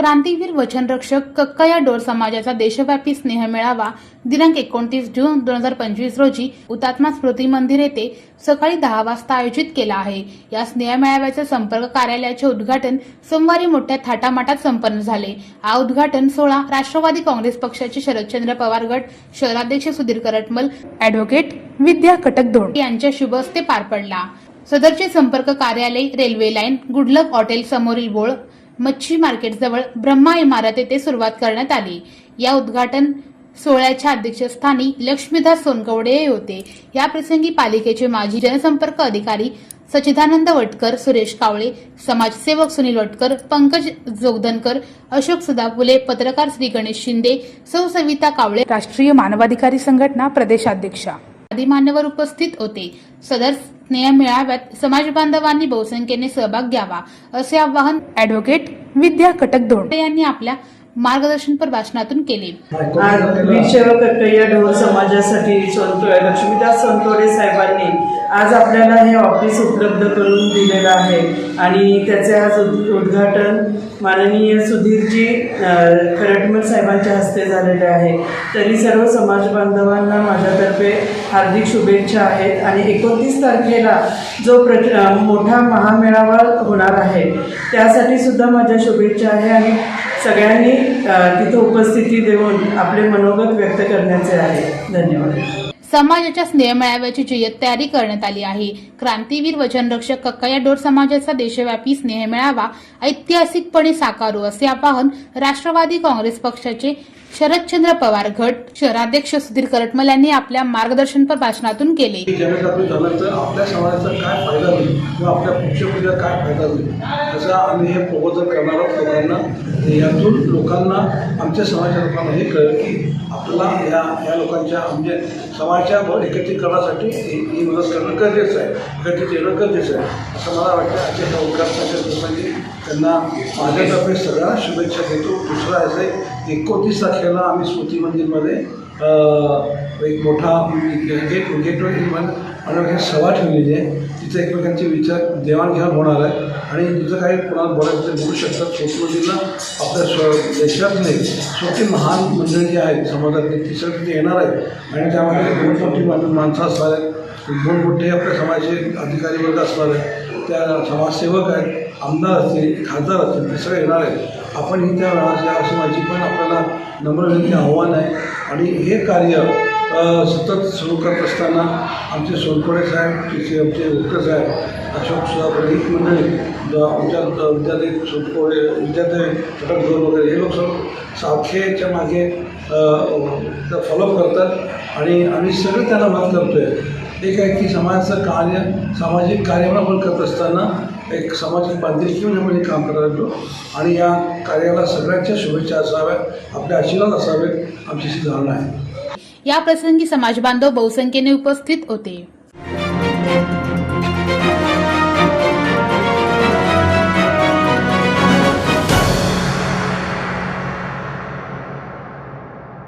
क्रांतीवीर वचनरक्षक कक्काया door समाजाचा देशव्यापी स्नेह मेळावा दिनांक एकोणतीस जून दोन हजार पंचवीस रोजी हुतात्मा स्मृती मंदिर येथे सकाळी दहा वाजता आयोजित केला आहे. या स्नेह मेळाव्याचे संपर्क कार्यालयाचे उद्घाटन सोमवारी मोठ्या थाटामाटात संपन्न झाले. हा उद्घाटन सोहळा राष्ट्रवादी काँग्रेस पक्षाचे शरदचंद्र पवार गट शहराध्यक्ष सुधीर करटमल ॲडव्होकेट विद्या कटकधोड यांच्या शुभ हस्ते पार पडला. सदरचे संपर्क कार्यालय रेल्वे लाईन गुडलक हॉटेल समोरील बोळ मच्छी मार्केटजवळ ब्रह्मा इमारत येथे सुरुवात करण्यात आली. या उद्घाटन सोहळ्याच्या अध्यक्षस्थानी लक्ष्मीदास सोनकवडे हे होते. या प्रसंगी पालिकेचे माजी जनसंपर्क अधिकारी सचिदानंद वटकर सुरेश कावळे समाजसेवक सुनील वटकर पंकज जोगदनकर अशोक सदाफुले पत्रकार श्री गणेश शिंदे सौ सविता कावळे राष्ट्रीय मानवाधिकारी संघटना प्रदेशाध्यक्षा आदी मान्यवर उपस्थित होते. सदर स्नेह मेळाव्यात समाज बांधवांनी बहुसंख्येने सहभाग घ्यावा असे आवाहन ॲडव्होकेट विद्या कटकधोंडे यांनी आपल्या मार्गदर्शनपर भाषणातून केले. आज वीरशैव कक्कय्या ढोर समाजासाठी सोनतो लक्ष्मीदास संतोडे साहेबांनी आज आपल्याला हे ऑफिस उपलब्ध करून दिलेलं आहे. आणि त्याचे आज उद- उद्घाटन माननीय सुधीरजी करटमल साहेबांच्या हस्ते झालेले आहे. तरी सर्व समाज बांधवांना माझ्यातर्फे हार्दिक शुभेच्छा आहेत. आणि एकोणतीस तारखेला जो प्र मोठा महामेळावा होणार आहे त्यासाठी सुद्धा माझ्या शुभेच्छा आहे. आणि सगळ्यांनी तिथं उपस्थिती देऊन आपले मनोगत व्यक्त करण्याचे आहे. धन्यवाद. समाजाच्या स्नेह मेळाव्याची जय्यत तयारी करण्यात आली आहे. क्रांतीवीर वचनरक्षक कक्कया डोर समाजाचा देशव्यापी स्नेहमेळावा ऐतिहासिकपणे साकारू असे आवाहन राष्ट्रवादी काँग्रेस पक्षाचे शरदचंद्र पवार गट शहराध्यक्ष सुधीर करटमल यांनी आपल्या मार्गदर्शनपर भाषणातून केले. आपल्या समाजाचा काय फायदा होईल आपल्या पुढच्या काय फायदा होईल? याचा आम्ही हे प्रबोधन करणार आहोत लोकांना यातून लोकांना आमच्या समाजाच्या लोकांना हे कळलं की आपला या या लोकांच्या म्हणजे समाजाच्या भर एकत्रीकरणासाठी ही मदत करणं गरजेचं आहे. एकत्रित येणं गरजेचं आहे. असं मला वाटतं. आजच्या ह्या उद्घाटनाच्या प्रसंगी त्यांना माझ्यातर्फे सगळ्या शुभेच्छा देतो. दुसरं असं आहे एकोणतीस तारखेला आम्ही स्मृती मंदिरमध्ये एक मोठा गेट गेटवर आणि सभा ठेवलेली आहे. तिथे एकमेकांचे विचार देवाणघेवाण होणार आहे. आणि तिथं काही कोणाला बोलायचं बोलू शकतात. संस्कृतीला आपल्या स्व देशातले स्वतः महान मंडळी जे आहेत समाजातले ती तिथे येणार आहेत. आणि त्यामध्ये दोन मोठी माणसं असणार आहेत. दोन मोठे आपल्या समाजाचे अधिकारी वर्ग असणार आहेत. त्या समाजसेवक आहेत. आमदार असतील खासदार असतील ते सगळे येणार आहेत. आपण ही त्या वेळा अशी माझी पण आपल्याला नम्र विनंती आव्हान आहे. आणि हे कार्य सतत सुरू करत असताना आमचे सोनकोडे साहेब तिचे आमचे उत्तर साहेब अशोक सुधाकर ही मंडळी आमच्या विद्यार्थी सोनकोडे विद्यार्थी घटक जोर वगैरे हे लोक सर्व सारखेच्या मागे फॉलोअप करतात आणि आम्ही सगळं त्यांना मदत करतो आहे एक आहे की समाजाचं कार्य सामाजिक कार्यक्रम आपण करत असताना एक सामाजिक बांधिलकी म्हणजे आपण काम करायला लागलो आणि या कार्याला सगळ्यांच्या शुभेच्छा असाव्यात आपले आशीर्वाद असावेत आमची अशी धारणा आहे. या प्रसंगी समाज बांधव बहुसंख्येने उपस्थित होते.